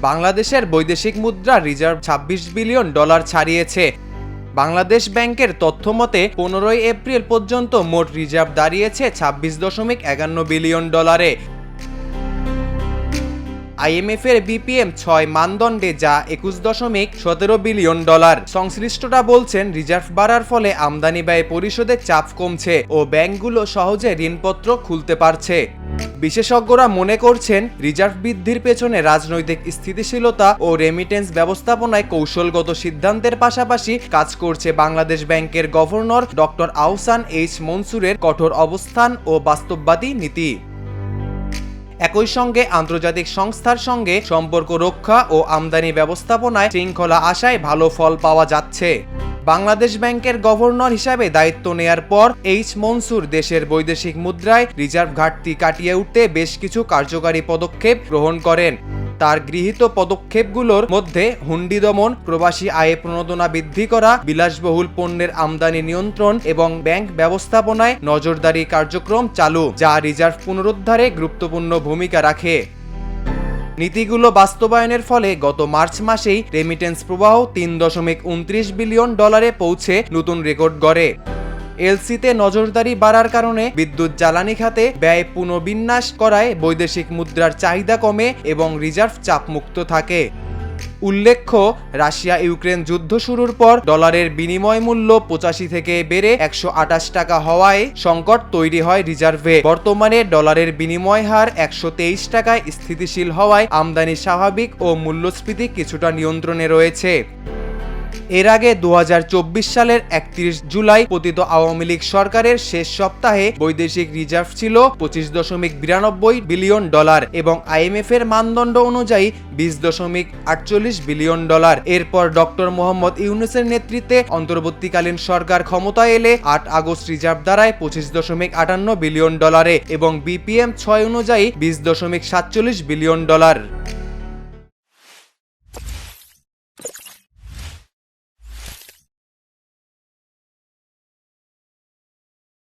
বাংলাদেশের বৈদেশিক মুদ্রা রিজার্ভ ২৬ বিলিয়ন ডলার ছাড়িয়েছে। বাংলাদেশ ব্যাংকের তথ্য মতে, পনেরোই এপ্রিল পর্যন্ত মোট রিজার্ভ দাঁড়িয়েছে ছাব্বিশ দশমিক একান্ন বিলিয়ন ডলারে। আইএমএফ এর বিপিএম ছয় মানদণ্ডে যা একুশ দশমিক সতেরো বিলিয়ন ডলার। সংশ্লিষ্টরা বলছেন, রিজার্ভ বাড়ার ফলে আমদানি ব্যয় পরিশোধের চাপ কমছে ও ব্যাংকগুলো সহজে ঋণপত্র খুলতে পারছে। বিশেষজ্ঞরা মনে করছেন, রিজার্ভ বৃদ্ধির পেছনে রাজনৈতিক স্থিতিশীলতা ও রেমিটেন্স ব্যবস্থাপনায় কৌশলগত সিদ্ধান্তের পাশাপাশি কাজ করছে বাংলাদেশ ব্যাংকের গভর্নর ডক্টর আহসান এইচ মনসুরের কঠোর অবস্থান ও বাস্তববাদী নীতি। একই সঙ্গে আন্তর্জাতিক সংস্থার সঙ্গে সম্পর্ক রক্ষা ও আমদানি ব্যবস্থাপনায় শৃঙ্খলা আশায় ভালো ফল পাওয়া যাচ্ছে। বাংলাদেশ ব্যাংকের গভর্নর হিসাবে দায়িত্ব নেয়ার পর এইচ মনসুর দেশের বৈদেশিক মুদ্রায় রিজার্ভ ঘাটতি কাটিয়ে উঠতে বেশ কিছু কার্যকারী পদক্ষেপ গ্রহণ করেন। তার গৃহীত পদক্ষেপগুলোর মধ্যে হুন্ডি দমন, প্রবাসী আয়ে প্রণোদনা বৃদ্ধি করা, বিলাসবহুল পণ্যের আমদানি নিয়ন্ত্রণ এবং ব্যাংক ব্যবস্থাপনায় নজরদারি কার্যক্রম চালু, যা রিজার্ভ পুনরুদ্ধারে গুরুত্বপূর্ণ ভূমিকা রাখে। নীতিগুলো বাস্তবায়নের ফলে গত মার্চ মাসেই রেমিটেন্স প্রবাহ তিন দশমিক উনত্রিশ বিলিয়ন ডলারে পৌঁছে নতুন রেকর্ড গড়ে। এলসিতে নজরদারি বাড়ার কারণে বিদ্যুৎ জ্বালানি খাতে ব্যয় পুনর্বিন্যাস করায় বৈদেশিক মুদ্রার চাহিদা কমে এবং রিজার্ভ চাপমুক্ত থাকে। উল্লেখ্য রাশিয়া ইউক্রেন যুদ্ধ শুরুর পর ডলারের বিনিময় মূল্য পঁচাশি থেকে বেড়ে একশো আঠাশ টাকা হওয়ায় সংকট তৈরি হয় রিজার্ভে। বর্তমানে ডলারের বিনিময় হার একশো তেইশ টাকায় স্থিতিশীল হওয়ায় আমদানি স্বাভাবিক ও মূল্যস্ফীতি কিছুটা নিয়ন্ত্রণে রয়েছে। এর আগে দু হাজার চব্বিশ সালের একত্রিশ জুলাই পতিত আওয়ামী লীগ সরকারের শেষ সপ্তাহে বৈদেশিক রিজার্ভ ছিল পঁচিশ দশমিক বিরানব্বই বিলিয়ন ডলার এবং আইএমএফ এর মানদণ্ড অনুযায়ী বিশ দশমিক আটচল্লিশ বিলিয়ন ডলার। এরপর ডক্টর মোহাম্মদ ইউনুসের নেতৃত্বে অন্তর্বর্তীকালীন সরকার ক্ষমতায় এলে আট আগস্ট রিজার্ভ দ্বারায় পঁচিশ দশমিক আটান্ন বিলিয়ন ডলারে এবং বিপিএম ছয় অনুযায়ী বিশ দশমিক সাতচল্লিশ বিলিয়ন ডলার।